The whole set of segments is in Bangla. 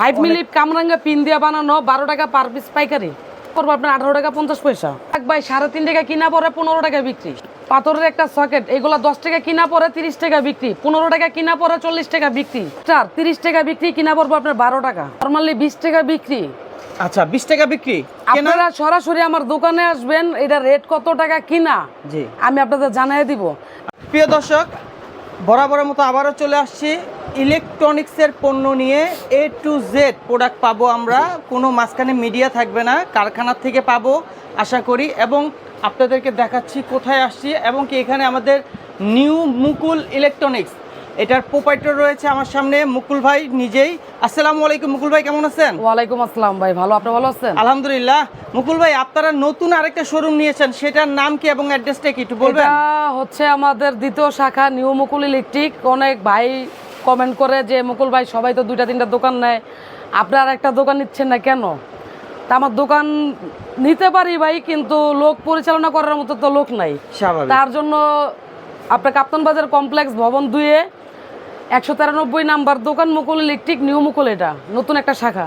ফাইভ মিলি কামরাঙ্গা পিন দিয়ে বানানো বারো টাকা পার পিস পাইকারি। করব আপনার আঠারো টাকা পঞ্চাশ পয়সা। এক বাই সাড়ে তিন টাকা কিনা পরে পনেরো টাকা বিক্রি। পাথরের একটা সকেট এগুলো দশ টাকা কিনা পরে তিরিশ টাকা বিক্রি। পনেরো টাকা কিনা পরে চল্লিশ টাকা বিক্রি। চার তিরিশ টাকা বিক্রি কিনা পড়ব আপনার বারো টাকা। নর্মালি বিশ টাকা বিক্রি। আচ্ছা বিশ টাকা বিক্রি। আপনারা সরাসরি আমার দোকানে আসবেন এটা রেট কত টাকা কিনা? জি। আমি আপনাদের জানিয়ে দিব। প্রিয় দর্শক বরাবরের মতো আবারও চলে আসছি। ইলেকট্রনিক্সের পণ্য নিয়ে এ টু জেড প্রোডাক্ট পাবো আমরা। কোনো মাঝখানে মিডিয়া থাকবে না, কারখানার থেকে পাবো, আশা করি। এবং আপনাদেরকে দেখাচ্ছি কোথায় আসছি এবং কি এখানে আমাদের নিউ মুকুল ইলেকট্রনিক্স এটার প্রোপাইটার রয়েছে আমার সামনে মুকুল ভাই নিজেই। আসসালামু আলাইকুম মুকুল ভাই কেমন আছেন? ওয়ালাইকুম আসসালাম ভাই ভালো? আপনি ভালো আছেন? আলহামদুলিল্লাহ। মুকুল ভাই আপনারা নতুন আরেকটা শোরুম নিয়েছেন সেটার নাম কি এবং অ্যাড্রেসটা কি একটু বলবেন? এটা হচ্ছে আমাদের দ্বিতীয় শাখা নিউ মুকুল ইলেকট্রিক। অনেক ভাই কমেন্ট করে যে মুকুল ভাই সবাই তো দুইটা তিনটা দোকান নেয়। আপনার একটা দোকান নিচ্ছেন না কেন? তা আমার দোকান নিতে পারি ভাই কিন্তু লোক পরিচালনা করার মতো তো লোক নাই। স্বাভাবিক। তার জন্য আপনার কাপ্তান বাজার কমপ্লেক্স ভবন দুয়ে একশো তেরানব্বই নাম্বার দোকান মুকুল ইলেকট্রিক নিউ মুকুল এটা। নতুন একটা শাখা।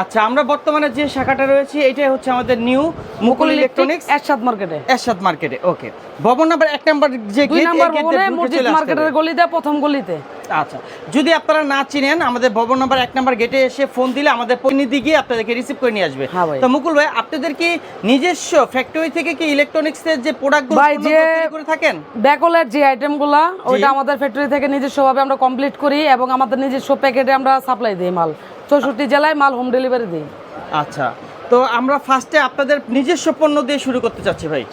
আচ্ছা আমরা বর্তমানে যে শাখাটা রয়েছে এটাই হচ্ছে আমাদের নিউ মুকুল ইলেকট্রনিক্স এরশাদ মার্কেটে। এরশাদ মার্কেটে ওকে। ভবন নাম্বার এক নাম্বার যে দুই গেট নাম্বার ভবনে মসজিদ মার্কেটের। গলিতে প্রথম গলিতে। আচ্ছা যদি আপনারা না চিনেন আমাদের ভবন নাম্বার এক নাম্বার গেটে এসে ফোন দিলে আমাদের প্রতিনিধি গিয়ে আপনাদেরকে রিসিভ করে নিয়ে আসবে। হ্যাঁ। তো মুকুল ভাই আপনাদের কি নিজস্ব ফ্যাক্টরি থেকে কি ইলেকট্রনিক্সের যে প্রোডাক্টগুলো ভাই, যে- তৈরি করে থাকেন? ব্যাকলের যে আইটেমগুলা ওইটা আমাদের ফ্যাক্টরি থেকে নিজস্বভাবে আমরা কমপ্লিট করি এবং আমাদের নিজস্ব প্যাকেটে আমরা সাপ্লাই দিই মাল। চৌষট্টি জেলায় মাল হোম ডেলিভারি দিই। আচ্ছা তো আমরা ফার্স্টে আপনাদের নিজস্ব পণ্য দিয়ে শুরু করতে চাচ্ছি ভাই।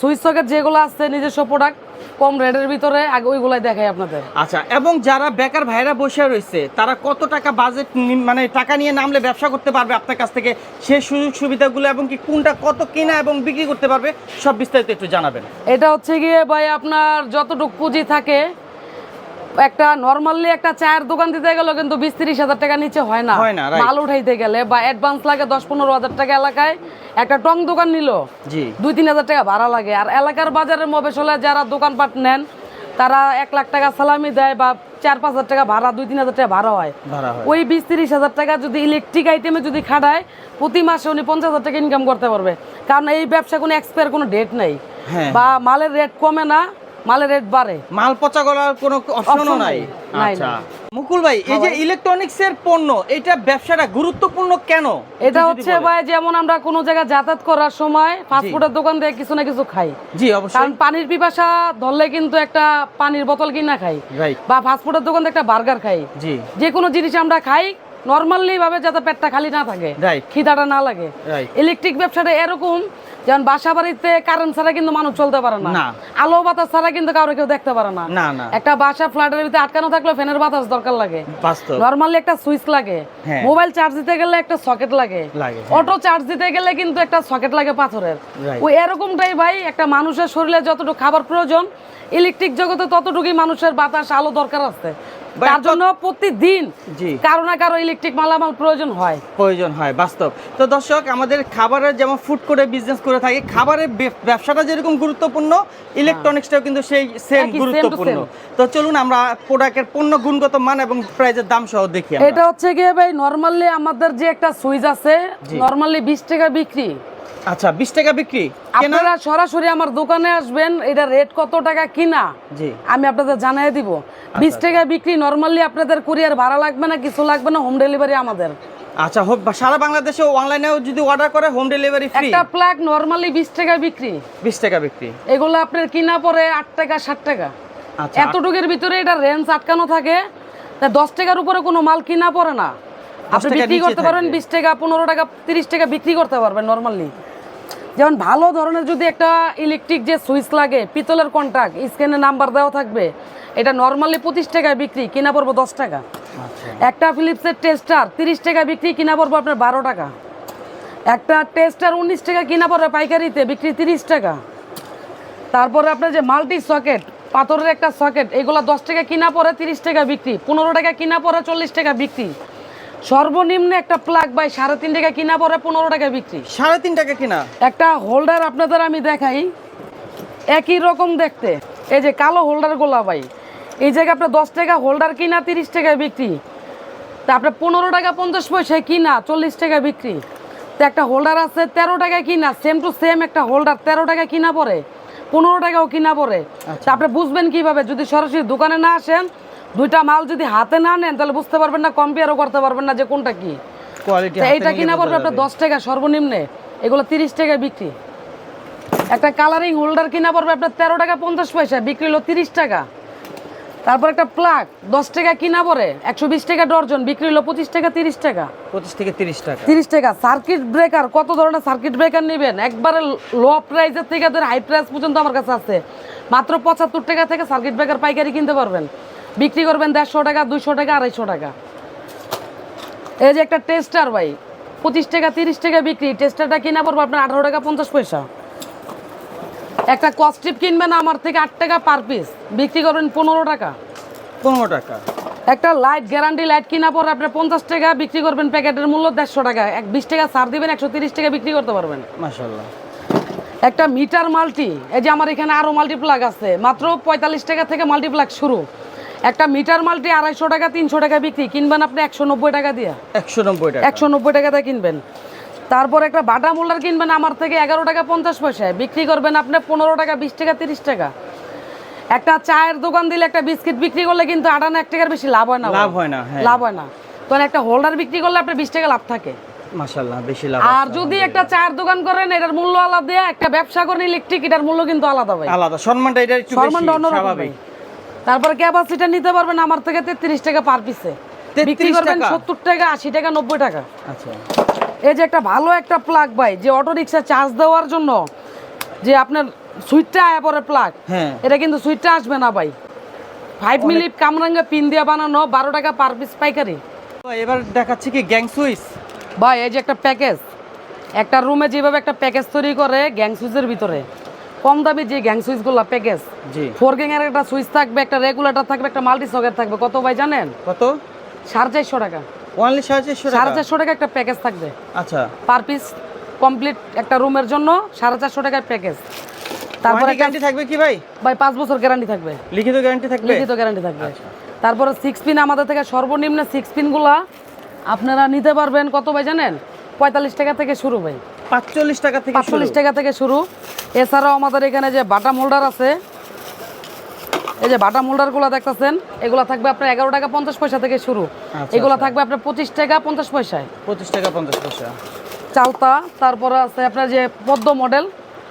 সুইচ সকেট যেগুলো আছে নিজস্ব প্রোডাক্ট কম রেটের ভিতরে আগে ওইগুলাই দেখাই আপনাদের। আচ্ছা এবং যারা বেকার ভাইরা বসে রয়েছে তারা কত টাকা বাজেট মানে টাকা নিয়ে নামলে ব্যবসা করতে পারবে আপনার কাছ থেকে? সেই সুযোগ সুবিধাগুলো এবং কি কোনটা কত কেনা এবং বিক্রি করতে পারবে সব বিস্তারিত একটু জানাবেন। এটা হচ্ছে গিয়ে ভাই আপনার যতটুকু পুঁজি থাকে একটা নর্মালি একটা চায়ের দোকান দিতে গেলে কিন্তু বিশ তিরিশ হাজার টাকা নিচে হয় না। হয় না, মাল উঠাইতে গেলে বা অ্যাডভান্স লাগে দশ পনেরো হাজার টাকা এলাকায়। একটা টং দোকান নিল দুই তিন হাজার টাকা ভাড়া লাগে। আর এলাকার বাজারের মবেশলে যারা দোকানপাট নেন তারা এক লাখ টাকা সালামি দেয় বা চার পাঁচ হাজার টাকা ভাড়া দুই তিন হাজার টাকা ভাড়া হয়। ওই বিশ তিরিশ হাজার টাকা যদি ইলেকট্রিক আইটেমে যদি খাটায় প্রতি মাসে উনি পঞ্চাশ হাজার টাকা ইনকাম করতে পারবে। কারণ এই ব্যবসা কোনো এক্সপায়ার কোনো ডেট নেই। হ্যাঁ। বা মালের রেট কমে না মালের রেট বাড়ে। মাল পচা করার কোনো অপশনও নাই। আচ্ছা। মুকুল ভাই এই যে ইলেকট্রনিক্স এর পণ্য এটা ব্যবসাটা গুরুত্বপূর্ণ কেন? এটা হচ্ছে ভাই যেমন আমরা কোনো জায়গায় যাতায়াত করার সময় ফাস্টফুডের দোকান থেকে কিছু না কিছু খাই। জি অবশ্যই। কারণ পানির পিপাসা ধরলে কিন্তু একটা পানির বোতল কিনা খাই। বা ফাস্টফুডের দোকান থেকে একটা বার্গার খাই। জি। যে কোনো জিনিস আমরা খাই নর্মালি ভাবে যাতে পেটটা খালি না থাকে খিদাটা না লাগে। ইলেকট্রিক ব্যবসাটা এরকম যেমন বাসা বাড়িতে কারেন্ট ছাড়া কিন্তু মানুষ চলতে পারে না। আলো বাতাস ছাড়া কিন্তু কারও কেউ দেখতে পারে না। একটা বাসা ফ্ল্যাটের ভিতরে আটকানো থাকলে ফ্যানের বাতাস দরকার লাগে। নর্মালি একটা সুইচ লাগে। হ্যাঁ। মোবাইল চার্জ দিতে গেলে একটা সকেট লাগে। অটো চার্জ দিতে গেলে কিন্তু একটা সকেট লাগে পাথরের। ওই এরকমটাই ভাই একটা মানুষের শরীরে যতটুকু খাবার প্রয়োজন ইলেকট্রিক জগতে ততটুকুই মানুষের বাতাস আলো দরকার আছে। তার জন্য প্রতিদিন কারও না কারও ইলেকট্রিক মালামাল প্রয়োজন হয়। প্রয়োজন হয় বাস্তব। তো দর্শক আমাদের খাবারের যেমন ফুড করে বিজনেস করে থাকি খাবারের ব্যবসাটা যেরকম গুরুত্বপূর্ণ ইলেকট্রনিক্সটাও কিন্তু সেই সেম গুরুত্বপূর্ণ। তো চলুন আমরা প্রোডাক্টের পণ্য গুণগত মান এবং প্রাইজের দাম সহ দেখি এটা হচ্ছে গিয়ে ভাই নর্মালি আমাদের যে একটা সুইচ আছে নর্মালি বিশ টাকা বিক্রি। আচ্ছা বিশ টাকা বিক্রি। কেনা আপনারা সরাসরি আমার দোকানে আসবেন এটা রেট কত টাকা কিনা? জি। আমি আপনাদের জানিয়ে দিব। বিশ টাকা বিক্রি নর্মালি আপনাদের কুরিয়ার ভাড়া লাগবে না কিছু লাগবে না হোম ডেলিভারি আমাদের। আচ্ছা হোক সারা বাংলাদেশে অনলাইনেও যদি অর্ডার করে হোম ডেলিভারি ফ্রি একটা প্লাগ নর্মালি বিশ টাকা বিক্রি। বিশ টাকা বিক্রি। এগুলো আপনার কিনা পরে আট টাকা ষাট টাকা। আচ্ছা। এতটুকুর ভিতরে এটা রেঞ্জ আটকানো থাকে। তা দশ টাকার উপরে কোনো মাল কিনা পড়ে না। আপনি বিক্রি করতে পারবেন বিশ টাকা পনেরো টাকা তিরিশ টাকা বিক্রি করতে পারবেন নর্মালি যেমন ভালো ধরনের যদি একটা ইলেকট্রিক যে সুইচ লাগে পিতলের কন্ট্যাক্ট স্ক্যানে নাম্বার দেওয়া থাকবে এটা নর্মালি পঁচিশ টাকায় বিক্রি কিনা পড়ব দশ টাকা। আচ্ছা। একটা ফিলিপসের টেস্টার তিরিশ টাকা বিক্রি কিনা পড়ব আপনার বারো টাকা। একটা টেস্টার উনিশ টাকা কিনা পড়বে পাইকারিতে বিক্রি তিরিশ টাকা। তারপরে আপনার যে মাল্টি সকেট পাথরের একটা সকেট এগুলো দশ টাকা কিনা পরে তিরিশ টাকা বিক্রি পনেরো টাকা কিনা পরে চল্লিশ টাকা বিক্রি। সর্বনিম্ন একটা প্লাগ বাই সাড়ে তিন টাকা কিনা পরে পনেরো টাকা বিক্রি। সাড়ে তিন টাকা কিনা? একটা হোল্ডার আপনাদের আমি দেখাই। একই রকম দেখতে। এই যে কালো হোল্ডার গোলা ভাই। এই জায়গায় আপনার দশ টাকা হোল্ডার কিনা তিরিশ টাকায় বিক্রি। তা আপনার পনেরো টাকা পঞ্চাশ পয়সায় কিনা চল্লিশ টাকা বিক্রি। তো একটা হোল্ডার আছে তেরো টাকা কিনা সেম টু সেম একটা হোল্ডার তেরো টাকা কিনা পরে পনেরো টাকাও কিনা পরে। তা আপনি বুঝবেন কীভাবে? যদি সরাসরি দোকানে না আসেন দুইটা মাল যদি হাতে না নেন তাহলে বুঝতে পারবেন না কম্পেয়ারও করতে পারবেন না যে কোনটা কি। কোয়ালিটি এইটা কিনা পড়বে আপনার দশ টাকা সর্বনিম্নে এগুলো তিরিশ টাকা বিক্রি। একটা কালারিং হোল্ডার কিনা পড়বে আপনার তেরো টাকা পঞ্চাশ পয়সা বিক্রি হলো তিরিশ টাকা। তারপর একটা প্লাগ দশ টাকা কিনা পরে একশো বিশ টাকা ডর্জন বিক্রি হলো পঁচিশ টাকা তিরিশ টাকা। পঁচিশ থেকে তিরিশ টাকা। তিরিশ টাকা সার্কিট ব্রেকার কত ধরনের সার্কিট ব্রেকার নেবেন? একবারে লো প্রাইসের থেকে ধরে হাই প্রাইস পর্যন্ত আমার কাছে আছে। মাত্র পঁচাত্তর টাকা থেকে সার্কিট ব্রেকার পাইকারি কিনতে পারবেন। বিক্রি করবেন দেড়শো টাকা দুইশো টাকা আড়াইশো টাকা। এই যে একটা টেস্টার ভাই পঁচিশ টাকা তিরিশ টাকা বিক্রি টেস্টারটা কিনা পড়ব আপনার আঠারো টাকা পঞ্চাশ পয়সা। একটা কস্টিপ কিনবেন আমার থেকে আট টাকা পার পিস বিক্রি করবেন পনেরো টাকা। পনেরো টাকা। একটা লাইট গ্যারান্টি লাইট কিনা পরে আপনি পঞ্চাশ টাকা বিক্রি করবেন প্যাকেটের মূল্য দেড়শো টাকা। এক বিশ টাকা ছাড় দিবেন একশো তিরিশ টাকা বিক্রি করতে পারবেন। মাশাল্লাহ একটা মিটার মাল্টি এই যে আমার এখানে আরও মাল্টিপ্লাগ আছে মাত্র পঁয়তাল্লিশ টাকা থেকে মাল্টিপ্লাগ শুরু। একটা মিটার মাল্টি আড়াইশো টাকা তিনশো টাকা বিক্রি। কিনবেন আপনি একশো নব্বই টাকা দিয়ে। একশো নব্বই টাকা। একশো নব্বই টাকাতে কিনবেন। তারপর একটা বাটা মোল্ডার কিনবেন আমার থেকে এগারো টাকা পঞ্চাশ পয়সায়। বিক্রি করবেন আপনি পনেরো টাকা বিশ টাকা তিরিশ টাকা। একটা চায়ের দোকান দিলে একটা বিস্কিট বিক্রি করলে কিন্তু আটানা এক টাকার বেশি লাভ হয় না লাভ হয় না হ্যাঁ। লাভ হয় না। তখন একটা হোল্ডার বিক্রি করলে আপনার বিশ টাকা লাভ থাকে। মাশাল্লাহ বেশি লাভ আর যদি একটা চায়ের দোকান করেন এটার মূল্য আলাদা একটা ব্যবসা করেন ইলেকট্রিক এটার মূল্য কিন্তু আলাদা ভাই। আলাদা। সম্মানটা এটা একটু বেশি স্বাভাবিক। তারপরে ক্যাপাসিটি নিতে পারবেন? আমার থেকে তেত্রিশ টাকা পার পিসে 33 বিক্রি করবেন টাকা? সত্তর টাকা আশি টাকা নব্বই টাকা। আচ্ছা। এই যে একটা ভালো একটা প্লাগ ভাই যে অটো রিক্সা চার্জ দেওয়ার জন্য যে আপনার সুইচটা আয়া পরে প্লাগ হ্যাঁ। এটা কিন্তু সুইচটা আসবে না ভাই। ফাইভ মিলি কামরাঙ্গা পিন দিয়ে বানানো বারো টাকা পার পিস পাইকারি। এবার দেখাচ্ছি কি গ্যাং সুইচ ভাই এই যে একটা প্যাকেজ একটা রুমে যেভাবে একটা প্যাকেজ তৈরি করে গ্যাং সুইচের ভিতরে। কম দামি যে গ্যাং সুইচগুলো প্যাকেজ জি। ফোর গ্যাং এর একটা সুইচ থাকবে একটা রেগুলেটর থাকবে একটা মাল্টি সকেট থাকবে কত ভাই জানেন? কত? সাড়ে চারশো টাকা। ওয়ানলি সাড়ে চারশো সাড়ে টাকা চারশো টাকা একটা প্যাকেজ থাকবে। আচ্ছা। পার পিস কমপ্লিট একটা রুমের জন্য সাড়ে চারশো টাকার প্যাকেজ তারপরে তারপরে গ্যারান্টি থাকবে কি ভাই? ভাই পাঁচ বছর গ্যারান্টি থাকবে। লিখিত গ্যারান্টি থাকবে? লিখিত গ্যারান্টি থাকবে। তারপরে সিক্স পিন আমাদের থেকে সর্বনিম্ন সিক্স পিনগুলা আপনারা নিতে পারবেন কত ভাই জানেন? পঁয়তাল্লিশ টাকা থেকে শুরু ভাই। পাঁচচল্লিশ টাকা থেকে পাঁচচল্লিশ টাকা থেকে শুরু। এছাড়াও আমাদের এখানে যে বাটাম হোল্ডার আছে এই যে বাটাম হোল্ডারগুলো দেখতেছেন এগুলো থাকবে আপনার এগারো টাকা পঞ্চাশ পয়সা থেকে শুরু। আচ্ছা, এগুলো আচ্ছা। থাকবে আপনার পঁচিশ টাকা পঞ্চাশ পয়সায়। পঁচিশ টাকা পঞ্চাশ পয়সা। চালতা তারপরে আছে আপনার যে পদ্ম মডেল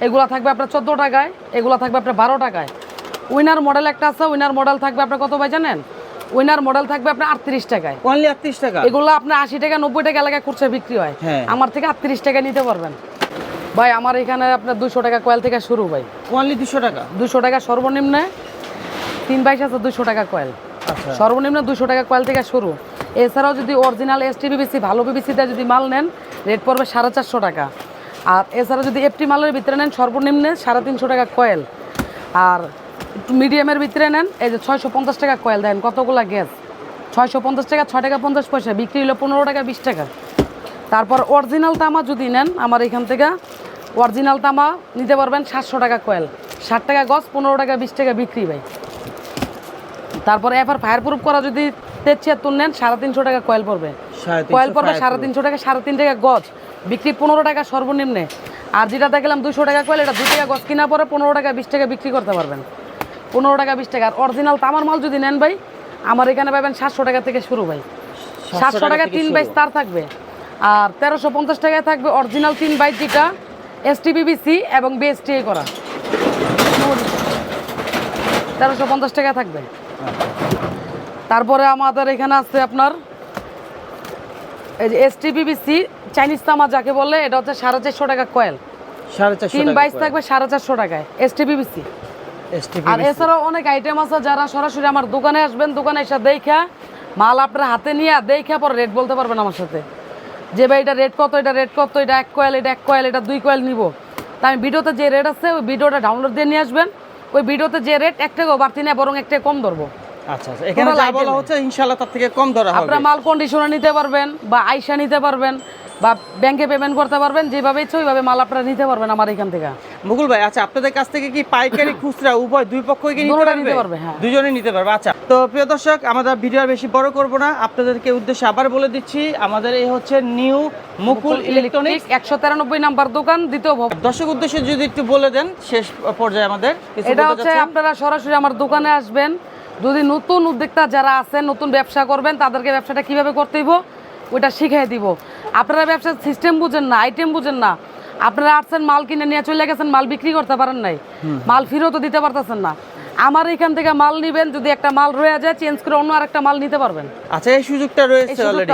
এগুলা থাকবে আপনার চোদ্দ টাকায় এগুলা থাকবে আপনার বারো টাকায়। উইনার মডেল একটা আছে উইনার মডেল থাকবে আপনার কত ভাই জানেন? উইনার মডেল থাকবে আপনার আটত্রিশ টাকায়। ওয়ানলি আটত্রিশ টাকা? এগুলো আপনার আশি টাকা নব্বই টাকা এলাকায় খুচরা বিক্রি হয়। হ্যাঁ। আমার থেকে আটত্রিশ টাকা নিতে পারবেন। ভাই আমার এখানে আপনার দুশো টাকা কয়েল থেকে শুরু ভাই। ওয়ানলি দুশো টাকা? দুশো টাকা সর্বনিম্নে তিন বাইশ আছে দুশো টাকা কয়েল। আচ্ছা। সর্বনিম্ন দুশো টাকা কয়েল থেকে শুরু। এছাড়াও যদি অরিজিনাল এস টি বিবিসি ভালো বিবিসিতে যদি মাল নেন রেট পড়বে সাড়ে চারশো টাকা। আর এছাড়া যদি এফটি মালের ভিতরে নেন সর্বনিম্নে সাড়ে তিনশো টাকা কয়েল। আর একটু মিডিয়ামের ভিতরে নেন। এই যে ছয়শো পঞ্চাশ টাকা কয়েল দেন কতগুলা গ্যাস ছয়শো পঞ্চাশ টাকা ছয় টাকা পঞ্চাশ পয়সা বিক্রি হলো পনেরো টাকা বিশ টাকা। তারপর অরিজিনাল তামা যদি নেন আমার এখান থেকে অরিজিনাল তামা নিতে পারবেন সাতশো টাকা কয়েল ষাট টাকা গজ পনেরো টাকা বিশ টাকা বিক্রি ভাই। তারপরে এবার ফায়ার প্রুফ করা যদি তেজ ছিয়াত্তর নেন সাড়ে তিনশো টাকা কয়েল পড়বে। কয়েল পড়বে সাড়ে তিনশো টাকা সাড়ে তিন টাকা গজ। বিক্রি পনেরো টাকা সর্বনিম্নে। আর যেটা দেখলাম দুশো টাকা কয়েল এটা দুই টাকা গজ কিনা পরে পনেরো টাকা বিশ টাকা বিক্রি করতে পারবেন। পনেরো টাকা বিশ টাকা। আর অরিজিনাল তামার মাল যদি নেন ভাই আমার এখানে পাবেন সাতশো টাকা থেকে শুরু ভাই। সাতশো টাকা তিন। বাইশ তার থাকবে। আর তেরোশো পঞ্চাশ টাকায় থাকবে অরিজিনাল তিন বাইশ যেটা এস টিবিবিসি এবং বিএসটিআই করা। তেরোশো পঞ্চাশ টাকা থাকবে। তারপরে আমাদের এখানে আছে আপনার এই যে এস টিবিবিসি চাইনিজ তামা যাকে বলে এটা হচ্ছে সাড়ে চারশো টাকা কয়েল সাড়ে চারশো তিন বাইশ থাকবে সাড়ে চারশো টাকায় এস টিবিবিসি আর এছাড়াও অনেক আইটেম আছে যারা সরাসরি আমার দোকানে আসবেন দোকানে এসে দেখা মাল আপনার হাতে নিয়ে দেখা পরে রেট বলতে পারবেন আমার সাথে। যে ভাই এটা রেট কত এটা রেট কত এটা এক কয়েল এটা এক কয়েল এটা দুই কয়েল নিব। তা আমি ভিডিওতে যে রেট আছে ওই ভিডিওটা ডাউনলোড দিয়ে নিয়ে আসবেন। ওই ভিডিওতে যে রেট একটা টাকাও বাড়তি নেয় বরং একটা কম ধরবো। আচ্ছা আচ্ছা। এখানে যা বলা হচ্ছে ইনশাআল্লাহ তার থেকে কম ধরা হবে। আপনারা মাল কন্ডিশনে নিতে পারবেন বা আইসা নিতে পারবেন বা ব্যাংকে পেমেন্ট করতে পারবেন যেভাবে ইচ্ছে ওইভাবে মাল আপনারা নিতে পারবেন আমার এখান থেকে। মুকুল ভাই আচ্ছা আপনাদের কাছ থেকে কি পাইকারি খুচরা উভয় দুই পক্ষই কি নিতে পারবে? হ্যাঁ। নিতে পারবে। আচ্ছা তো প্রিয় দর্শক আমরা ভিডিও আর বেশি বড় করব না। আপনাদেরকে উদ্দেশ্যে আবার বলে দিচ্ছি আমাদের এই হচ্ছে নিউ মুকুল ইলেকট্রনিক্স একশো তিরানব্বই নাম্বার দোকান দ্বিতীয় ভবন। দর্শক উদ্দেশ্যে যদি একটু বলে দেন শেষ পর্যায়ে আমাদের এটা হচ্ছে আপনারা সরাসরি আমার দোকানে আসবেন যদি নতুন উদ্যোক্তা যারা আছেন নতুন ব্যবসা করবেন তাদেরকে ব্যবসাটা কীভাবে করতে হইব ওইটা শিখিয়ে দিব। আপনারা ব্যবসার সিস্টেম বুঝেন না আইটেম বুঝেন না। আপনারা আসছেন মাল কিনে নিয়ে চলে গেছেন মাল বিক্রি করতে পারেন নাই। মাল ফেরতও দিতে পারতেছেন না। আমার এখান থেকে মাল নিবেন যদি একটা মাল রয়ে যায় চেঞ্জ করে অন্য আরেকটা মাল নিতে পারবেন। আচ্ছা এই সুযোগটা রয়েছে অলরেডি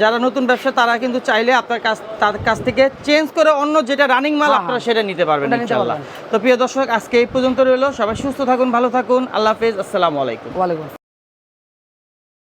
যারা নতুন ব্যবসা তারা কিন্তু চাইলে আপনার কাছ তার কাছ থেকে চেঞ্জ করে অন্য যেটা রানিং মাল হ্যাঁ, আপনারা সেটা নিতে পারবেন ইনশাআল্লাহ। তো প্রিয় দর্শক আজকে এই পর্যন্ত রইল। সবাই সুস্থ থাকুন ভালো থাকুন। আল্লাহ হাফেজ। আসসালামু আলাইকুম। ওয়ালাইকুম।